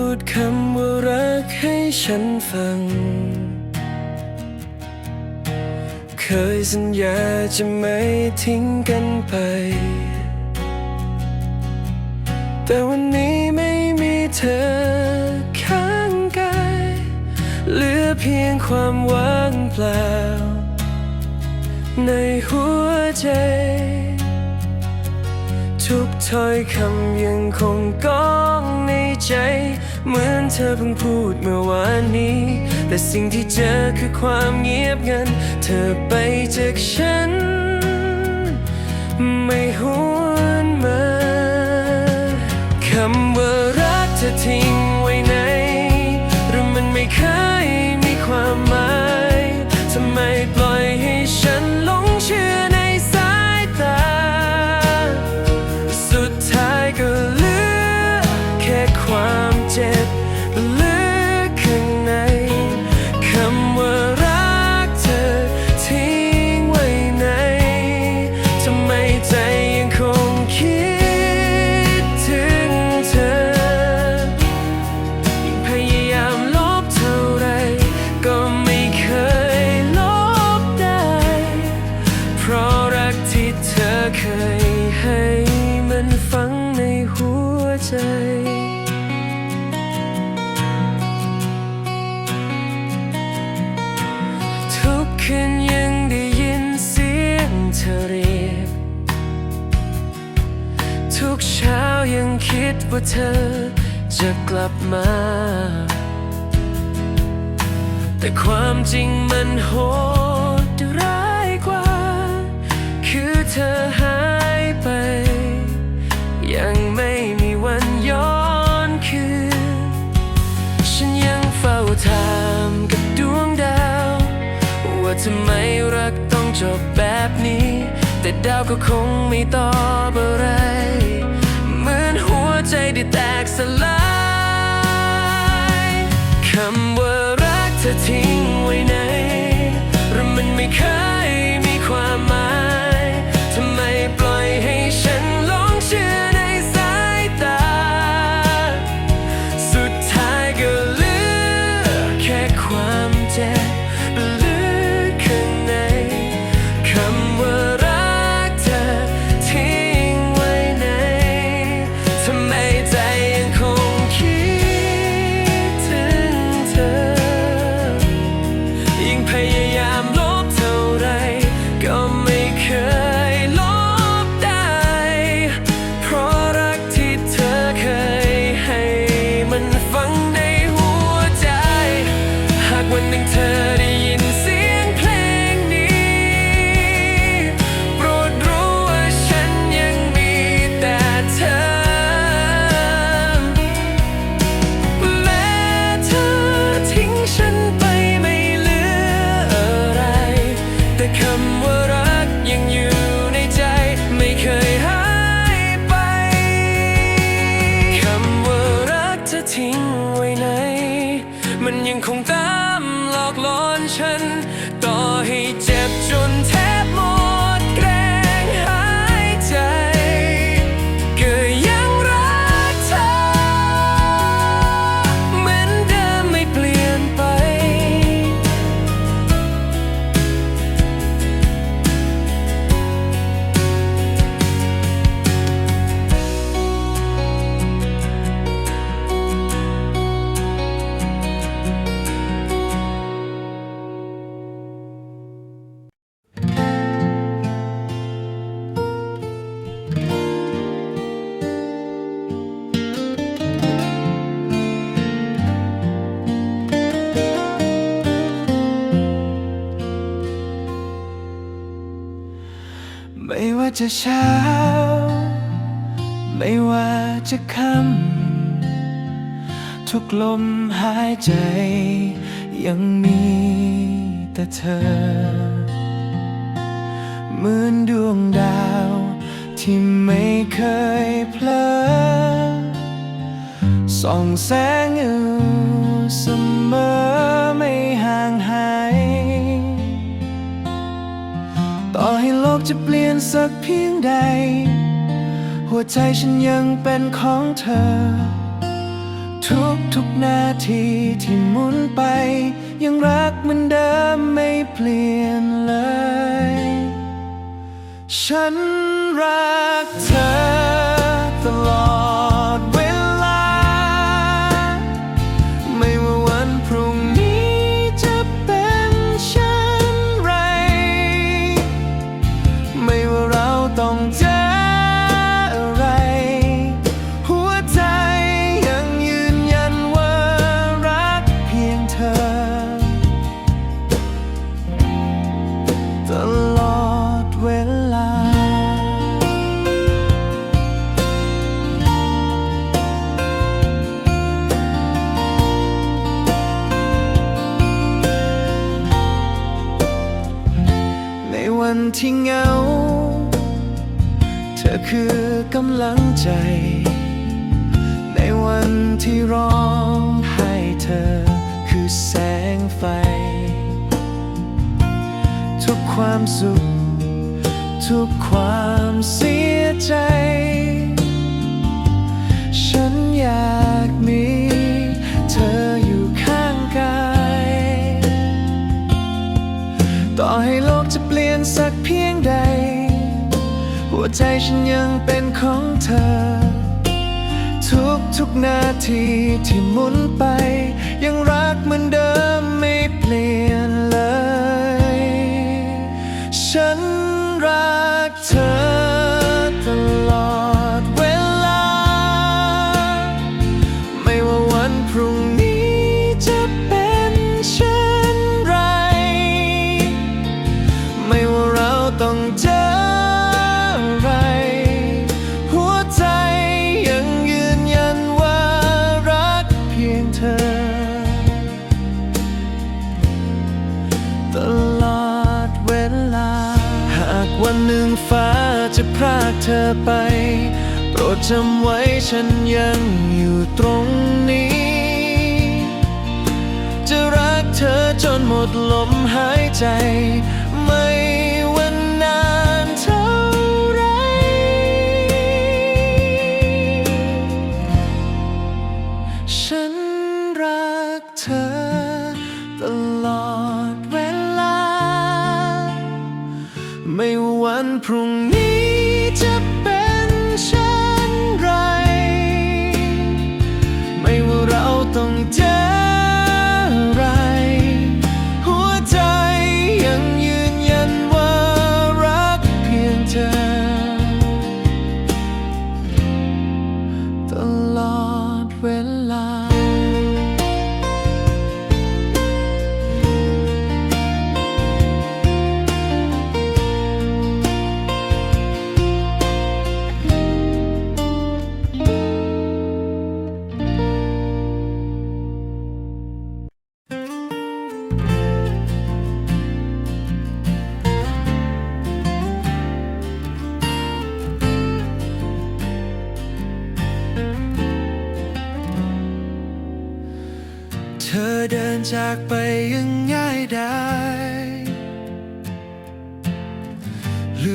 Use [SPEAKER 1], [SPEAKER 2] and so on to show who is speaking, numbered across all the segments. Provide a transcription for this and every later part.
[SPEAKER 1] พูดคำว่ารักให้ฉันฟัง เคยสัญญาจะไม่ทิ้งกันไป แต่วันนี้ไม่มีเธอข้างกายเหลือเพียงความว่างเปล่า ในหัวใจทุกถ้อยคำยังคงก้องในใจ เหมือนเธอเพิ่งพูดเมื่อวานนี้ แต่สิ่งที่เจอคือความเงียบงัน เธอไปจากฉัน ไม่หวนมาคำว่ารักเธอทิ้งไว้ไหนหรือมันไม่เคยมีความหมายทำไมปล่อย แต่ความจริงมันโหดร้ายกว่า คือเธอหายไป ยังไม่มีวันย้อนคืน ฉันยังเฝ้าถามกับดวงดาว ว่าทำไมรักต้องจบแบบนี้ แต่ดาวก็คงไม่ตอบอะไร เหมือนหัวใจได้แตกสลาย จะเช้า ไม่ว่าจะค่ำทุกลมหายใจ ยังมีแต่เธอเหมือนดวงดาว ที่ไม่เคยเพลอส่องแสงอยู่เสมอไม่ห่างหาย ต่อให้โลกจะเปลี่ยนสักเพียงใด หัวใจฉันยังเป็นของเธอ ทุก
[SPEAKER 2] ทุกนาทีที่หมุนไป ยังรักเหมือนเดิมไม่เปลี่ยนเลย ฉันรักเธอ อคือกำลังใจ ในวันที่ร้องไห้เธอคือแสงไฟ ทุกความสุข ทุกความเสียใจ ฉันอยากมีเธออยู่ข้างกาย ต่อให้โลกจะเปลี่ยนสักเพียง ใจฉันยังเป็นของเธอ ทุกทุกนาทีที่หมุนไป ยังรักเหมือนเดิมไม่เปลี่ยนเลย ฉันรัก เธอไป โปรดจำไว้ฉันยังอยู่ตรงนี้ จะรักเธอจนหมดลมหายใจ ไม่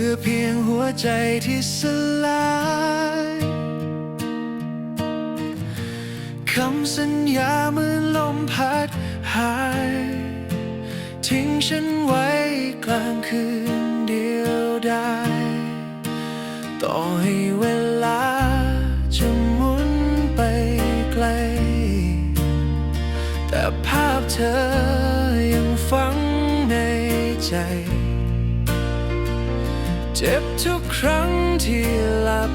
[SPEAKER 2] ลือเพียงหัวใจที่สลายคำสัญญาเมื่อลมพัดหาย ทิ้งฉันไว้กลางคืนเดียวดายต่อให้เวลาจะหมุนไปไกล แต่ภาพเธอยังฝังในใจ เจ็บทุกครั้งที่หลับ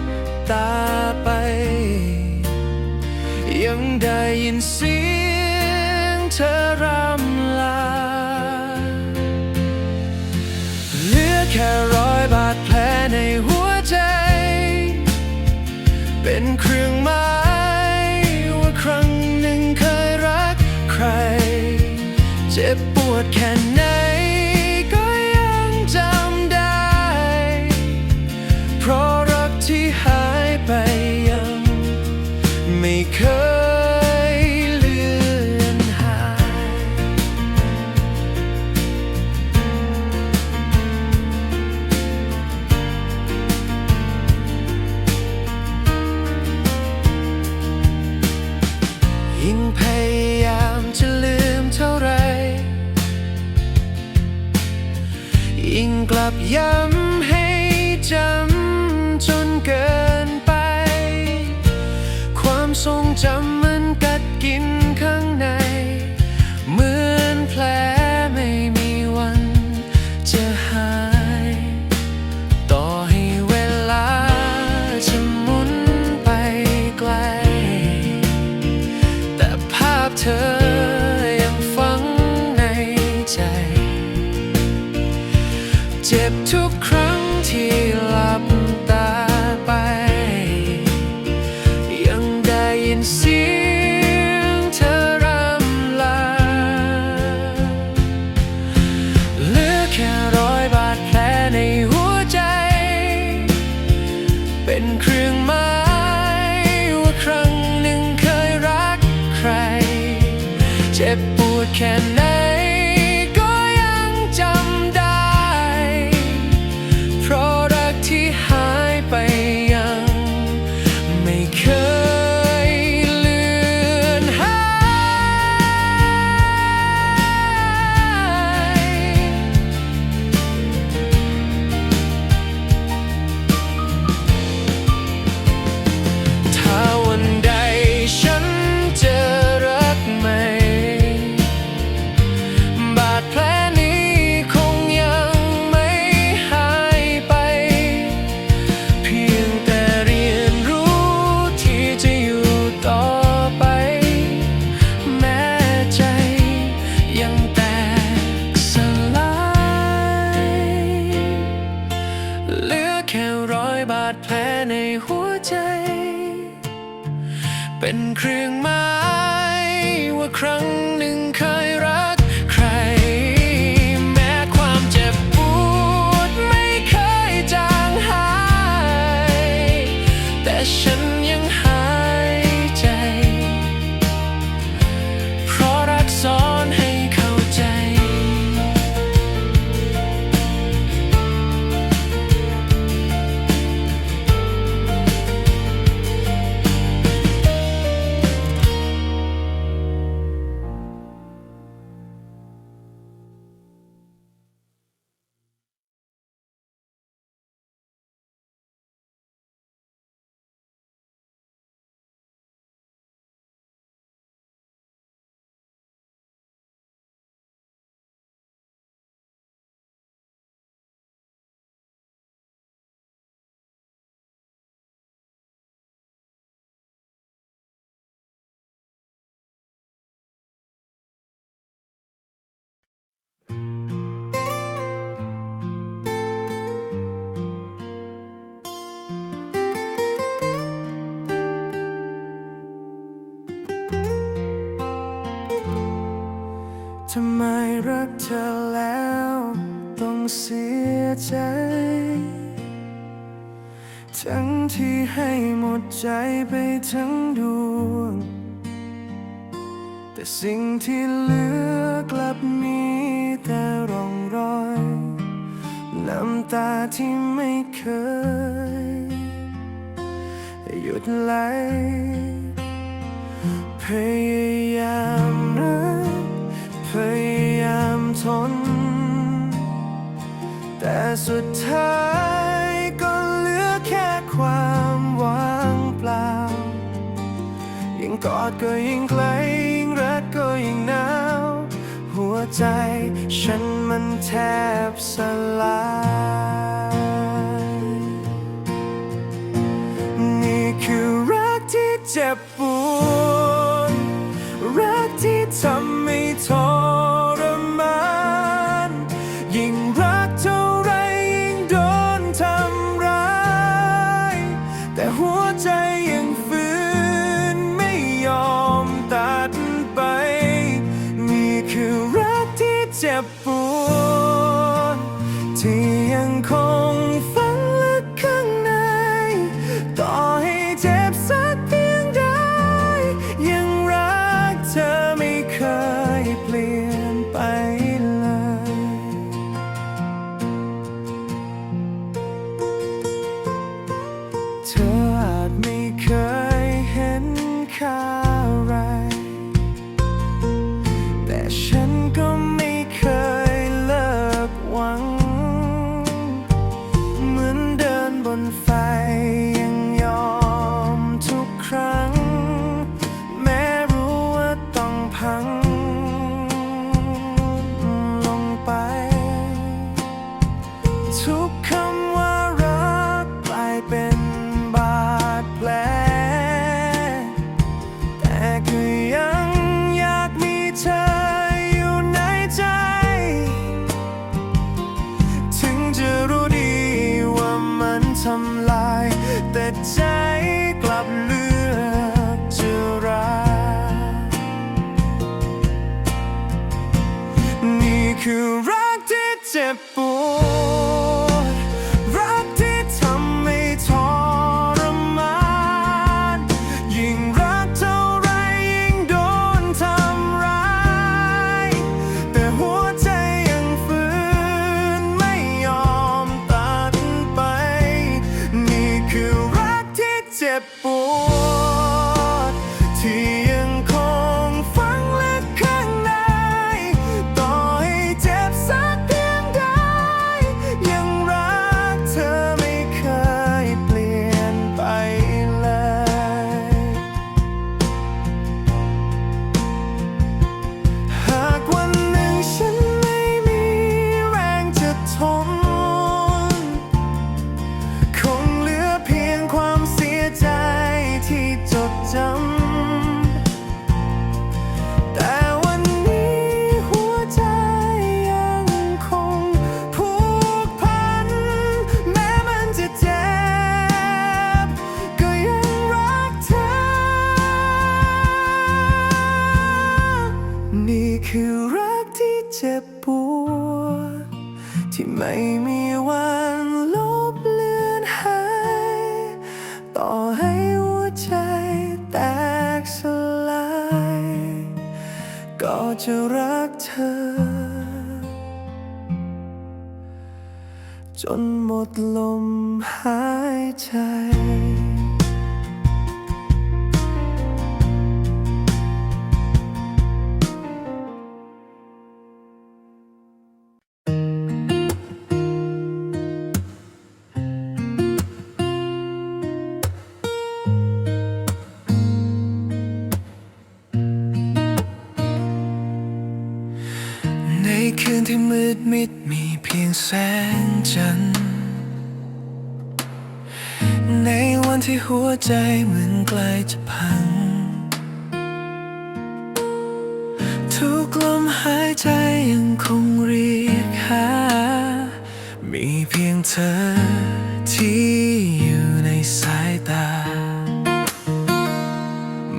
[SPEAKER 2] ตา ยิ่ง
[SPEAKER 1] พยายามจะลืมเท่าไร ยิ่งกลับย้ำให้จำจนเกินไป ความทรงจำ ทำไมรักเธอแล้วต้องเสียใจ ทั้งที่ให้หมดใจไปทั้งดวง แต่สิ่งที่เหลือกลับมีแต่ร่องรอย น้ำตาที่ไม่เคย หยุดไหลพยายาม แต่สุดท้ายก็เหลือแค่ความหวังเปล่า ยิ่งกอดก็ยิ่งไกลยิ่งรักก็ยิ่งหนาว หัวใจฉันมันแทบสลายนี่คือรักที่เจ็บปวด please. ที่ ดมิดมีเพี
[SPEAKER 2] ยงแสงจันทร์ในวันที่หัวใจเหมือนใกล้จะพัง ทุกลมหายใจยังคงเรียกหา มีเพียงเธอที่อยู่ในสายตา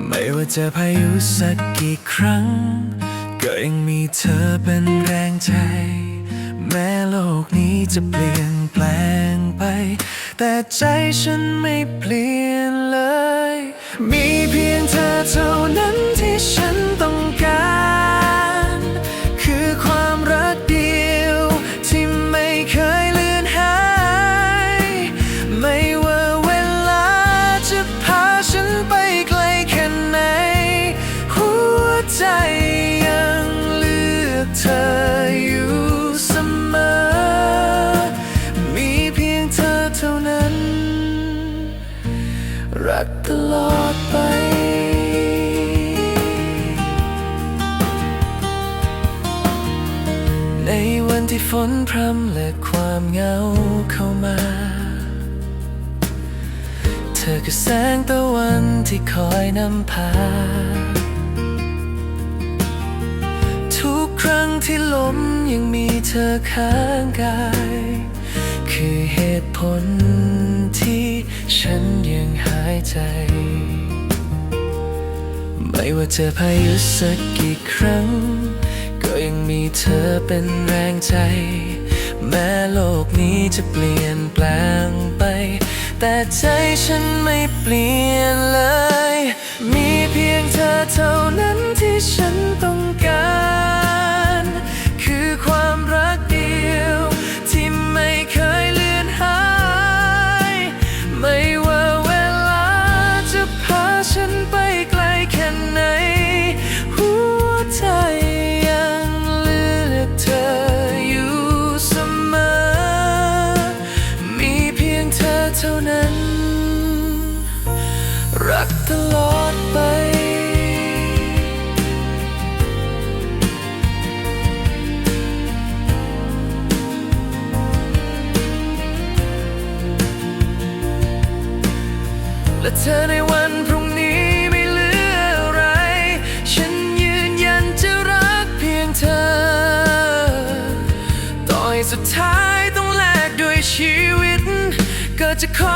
[SPEAKER 2] ไม่ว่าจะพายุสักกี่ครั้ง ก็ยังมีเธอเป็นแรงใจ แม้โลกนี้จะเปลี่ยนแปลงไป แต่ใจฉันไม่เปลี่ยนเลย มีเพียงเธอเท่านั้น รักตลอดไป ในวันที่ฝนพรำและความเหงาเข้ามา เธอคือแสงตะวันที่คอยนำพา ทุกครั้งที่ล้มยังมีเธอข้างกาย คือเหตุผลที่ ฉันยังหายใจ ไม่ว่าเจอพายุสักกี่ครั้ง ก็ยังมีเธอเป็นแรงใจ แม้โลกนี้จะเปลี่ยนแปลงไป แต่ใจฉันไม่เปลี่ยนเลย มีเพียงเธอเท่านั้นที่ฉันต้องการ ธอในวันพรุ่งนี้ไม่เหลืออะไร ฉันยืนยันจะรักเพียงเธอ ต่อให้สุดท้ายต้องแลกด้วยชีวิต ก็จะขอ